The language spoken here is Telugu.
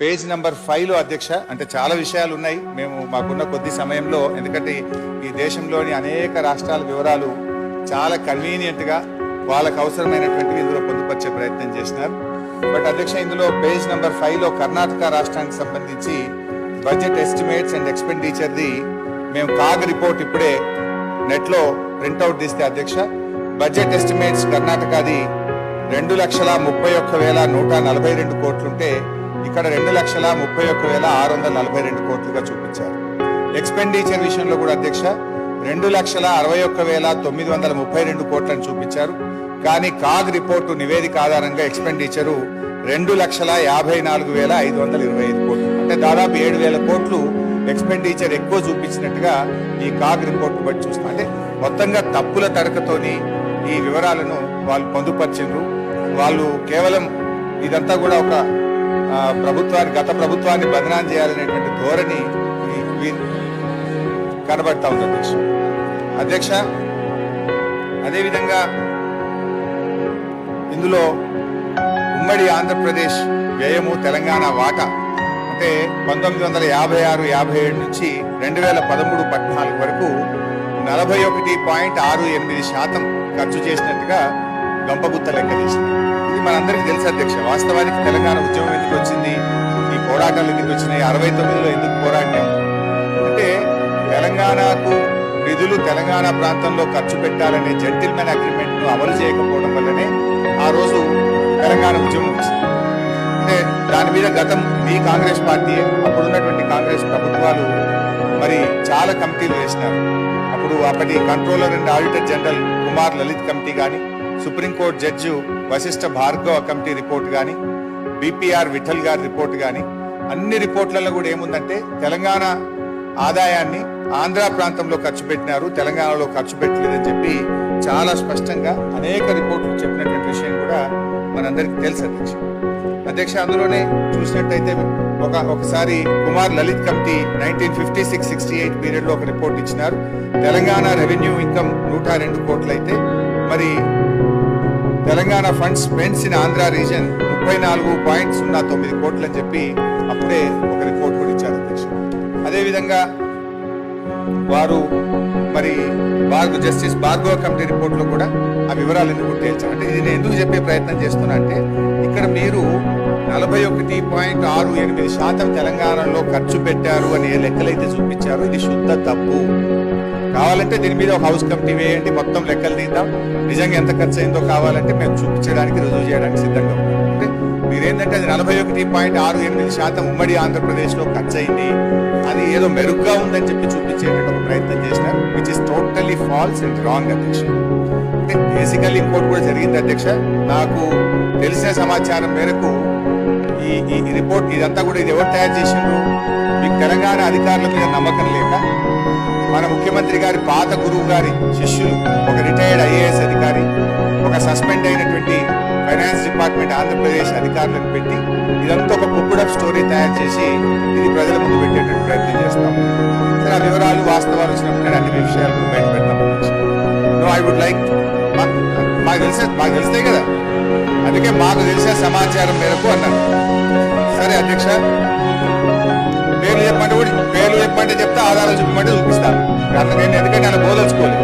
పేజ్ నెంబర్ ఫైవ్లో అధ్యక్ష అంటే చాలా విషయాలు ఉన్నాయి. మేము మాకున్న కొద్ది సమయంలో ఎందుకంటే ఈ దేశంలోని అనేక రాష్ట్రాల వివరాలు చాలా కన్వీనియంట్గా వాళ్ళకు అవసరమైనటువంటివి ఇందులో పొందుపరిచే ప్రయత్నం చేసినారు. బట్ అధ్యక్ష ఇందులో పేజ్ నెంబర్ ఫైవ్లో కర్ణాటక రాష్ట్రానికి సంబంధించి బడ్జెట్ ఎస్టిమేట్స్ అండ్ ఎక్స్పెండిచర్ది మేము కాగ్ రిపోర్ట్ ఇప్పుడే నెట్లో ప్రింట్అవుట్ తీస్తే అధ్యక్ష బడ్జెట్ ఎస్టిమేట్స్ కర్ణాటకది రెండు లక్షల ముప్పై ఒక్క వేల నూట నలభై రెండు కోట్లుంటే ఇక్కడ రెండు లక్షల ముప్పై ఒక్క వేల ఆరు వందల నలభై రెండు కోట్లుగా చూపించారు. ఎక్స్పెండిచర్ విషయంలో కూడా అధ్యక్ష రెండు లక్షల అరవై ఒక్క వేల తొమ్మిది వందల ముప్పై రెండు కోట్లను చూపించారు. కానీ కాగ్ రిపోర్టు నివేదిక ఆధారంగా ఎక్స్పెండిచరు రెండు లక్షల యాభై నాలుగు వేల ఐదు వందల ఇరవై ఐదు కోట్లు. అంటే దాదాపు ఏడు వేల కోట్లు ఎక్స్పెండిచర్ ఎక్కువ చూపించినట్టుగా ఈ కాగ్ రిపోర్ట్ బట్టి చూస్తాం. అంటే మొత్తంగా తప్పుల తడకతోని ఈ వివరాలను వాళ్ళు పొందుపరిచిండ్రు. వాళ్ళు కేవలం ఇదంతా కూడా ఒక ప్రభుత్వాన్ని గత ప్రభుత్వాన్ని బదనాం చేయాలనేటువంటి ధోరణి కనబడతా ఉంది అధ్యక్ష. అధ్యక్ష అదేవిధంగా ఇందులో ఉమ్మడి ఆంధ్రప్రదేశ్ వ్యయము తెలంగాణ వాటా అంటే పంతొమ్మిది వందల యాభై ఆరు యాభై ఏడు నుంచి రెండు వేల పదమూడు పద్నాలుగు వరకు నలభై ఒకటి పాయింట్ ఆరు ఎనిమిది శాతం ఖర్చు చేసినట్టుగా గంపగుత్త లెక్క తీసింది. ఇది మనందరికీ తెలుసు అధ్యక్ష. వాస్తవానికి తెలంగాణ ఉద్యమం ఎందుకు వచ్చింది? ఈ పోరాటాలు ఎందుకు వచ్చినాయి? అరవై తొమ్మిదిలో ఎందుకు పోరాటం అంటే తెలంగాణకు నిధులు తెలంగాణ ప్రాంతంలో ఖర్చు పెట్టాలనే జెంటిల్మెన్ అగ్రిమెంట్ను అమలు చేయకపోవడం వల్లనే ఆ రోజు తెలంగాణ ఉద్యమం వచ్చింది. అంటే దాని మీద గతం మీ కాంగ్రెస్ పార్టీ అప్పుడున్నటువంటి కాంగ్రెస్ ప్రభుత్వాలు మరి చాలా కమిటీలు వేసినారు. అప్పుడు అప్పటి controller and auditor general Kumar Lalit committee కానీ supreme court judge Vashishtha Bhargava committee report కానీ బీపీఆర్ విఠల్ గారి రిపోర్ట్ కానీ అన్ని రిపోర్ట్లలో కూడా ఏముందంటే తెలంగాణ ఆదాయాన్ని ఆంధ్ర ప్రాంతంలో ఖర్చు పెట్టినారు తెలంగాణలో ఖర్చు పెట్టలేదని చెప్పి చాలా స్పష్టంగా అనేక రిపోర్ట్లు చెప్పినటువంటి విషయం కూడా మనందరికీ తెలుసు అధ్యక్ష. అధ్యక్ష అందులోనే చూసినట్టయితే ఒక ఒకసారి Kumar Lalit committee nineteen fifty six sixty eight పీరియడ్లో ఒక రిపోర్ట్ ఇచ్చినారు. తెలంగాణ రెవెన్యూ ఇన్కమ్ నూట రెండు కోట్లయితే మరి Telangana funds spends in Andhra region ముప్పై నాలుగు పాయింట్ సున్నా తొమ్మిది కోట్లు అని చెప్పి అప్పుడే ఒక రిపోర్ట్ కూడా ఇచ్చారు అధ్యక్ష. అదేవిధంగా వారు మరి భార్గవ జస్టిస్ భార్గవ కమిటీ రిపోర్ట్లో కూడా ఆ వివరాలు ఎందుకు తేల్చారు? అంటే ఇది నేను ఎందుకు చెప్పే ప్రయత్నం చేస్తున్నా అంటే ఇక్కడ మీరు నలభై ఒకటి పాయింట్ ఆరు ఎనిమిది శాతం తెలంగాణలో ఖర్చు పెట్టారు అని ఏ లెక్కలైతే చూపించారు. ఇది శుద్ధ తప్పు. కావాలంటే దీని మీద ఒక హౌస్ కమిటీ వేయండి మొత్తం లెక్కలు తీద్దాం. నిజంగా ఎంత ఖర్చు అయిందో కావాలంటే మేము చూపించడానికి రుజువు చేయడానికి సిద్ధంగా ఉన్నాం. అంటే మీరేంటంటే అది నలభై ఒకటి పాయింట్ ఆరు ఎనిమిది శాతం ఉమ్మడి ఆంధ్రప్రదేశ్లో ఖర్చు అయింది అది ఏదో మెరుగ్గా ఉందని చెప్పి చూపించేటట్టు ఒక ప్రయత్నం చేసినారు which is totally false and wrong అధ్యక్ష. అంటే బేసికల్లీ ఇంకోటి కూడా జరిగింది అధ్యక్ష. నాకు తెలిసిన సమాచారం మేరకు ఈ ఈ ఈ రిపోర్ట్ ఇదంతా కూడా ఇది ఎవరు తయారు చేసిండ్రు? మీకు తెలంగాణ అధికారుల మీద నమ్మకం లేక మన ముఖ్యమంత్రి గారి పాత గురువు గారి శిష్యులు ఒక రిటైర్డ్ ఐఏఎస్ అధికారి ఒక సస్పెండ్ అయినటువంటి ఫైనాన్స్ డిపార్ట్మెంట్ ఆంధ్రప్రదేశ్ అధికారులకు పెట్టి ఇదంతా ఒక కుక్కుడప్ స్టోరీ తయారు చేసి ఇది ప్రజల ముందు పెట్టేటువంటి ప్రయత్నం చేస్తాం. సరే ఆ వివరాలు వాస్తవాలు వచ్చినప్పుడు అన్ని విషయాలు బయట పెడతాం నో ఐ వుడ్ లైక్ మాకు తెలిసే? మాకు తెలుస్తాయి కదా? అందుకే మాకు తెలిసే సమాచారం మేరకు అన్నారు సరే అధ్యక్ష. పేర్లు చెప్పమంటే కూడా పేర్లు చెప్పమంటే చెప్తే ఆధారాలు చూపమంటే చూపిస్తాను. అందుకని ఎందుకంటే ఆయన బోదలుచుకోలేదు